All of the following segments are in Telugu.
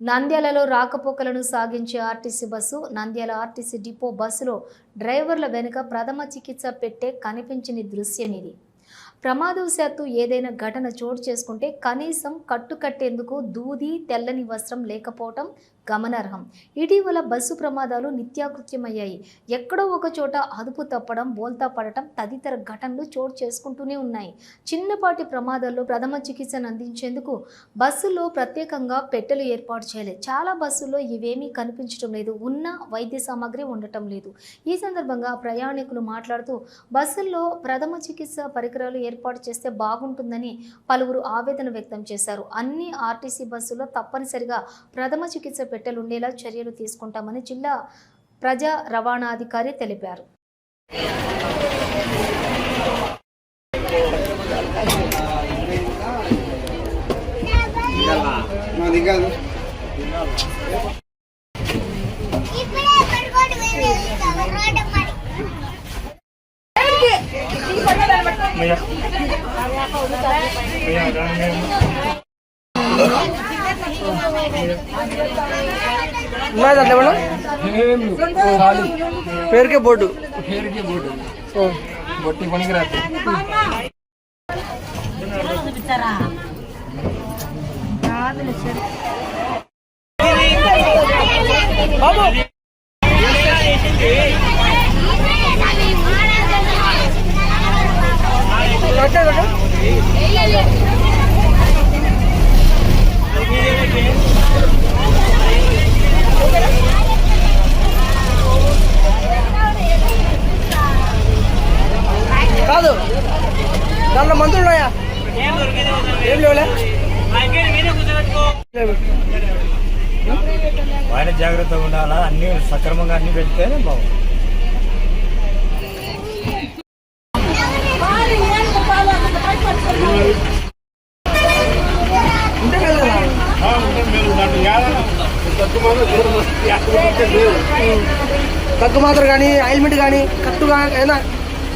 నంద్యాలలో రాకపోకలను సాగించే RTC bus Nandyal RTC depot బస్సులో డ్రైవర్ల వెనుక ప్రథమ చికిత్స పెట్టే కనిపించని దృశ్యం ఇది ప్రమాదవశాత్తు ఏదైనా ఘటన చోటు చేసుకుంటే కనీసం కట్టుకట్టేందుకు దూది తెల్లని వస్త్రం లేకపోవటం గమనార్హం. ఇటీవల బస్సు ప్రమాదాలు నిత్యాకృత్యమయ్యాయి. ఎక్కడో ఒక చోట అదుపు తప్పడం బోల్తా పడటం తదితర ఘటనలు చోటు చేసుకుంటూనే ఉన్నాయి. చిన్నపాటి ప్రమాదాల్లో ప్రథమ చికిత్సను అందించేందుకు బస్సులో ప్రత్యేకంగా పెట్టెలు ఏర్పాటు చేయలేదు చాలా బస్సుల్లో ఇవేమీ కనిపించడం లేదు. ఉన్న వైద్య సామాగ్రి ఉండటం లేదు. ఈ సందర్భంగా ప్రయాణికులు మాట్లాడుతూ బస్సుల్లో ప్రథమ చికిత్స పరికరాలు ఏర్పాటు చేస్తే బాగుంటుందని పలువురు ఆవేదన వ్యక్తం చేశారు. అన్ని ఆర్టీసీ బస్సుల్లో తప్పనిసరిగా ప్రథమ చికిత్స పెట్టెలు ఉండేలా చర్యలు తీసుకుంటామని జిల్లా ప్రజా రవాణాధికారి తెలిపారు. వెళ్ళి రోడ్డు మరి ఉన్నది అట్లా మేడం. పేరుకే బోర్డు. పేరుకి బోర్డు. బొట్టి పనికి రాదు కరెక్టే ఆయన జాగ్రత్తగా ఉండాలా అన్ని సక్రమంగా అన్ని పెడితేనే బాగుంది తగ్గు మాత్రం కానీ ఆయిల్మెంట్ కానీ కట్టు కానీ ఏదైనా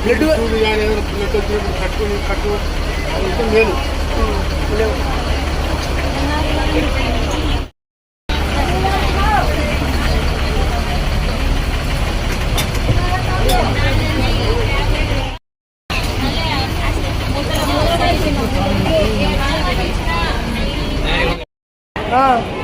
బ్లడ్ కట్టుకుని కట్టు ఉంటే మేలు 아.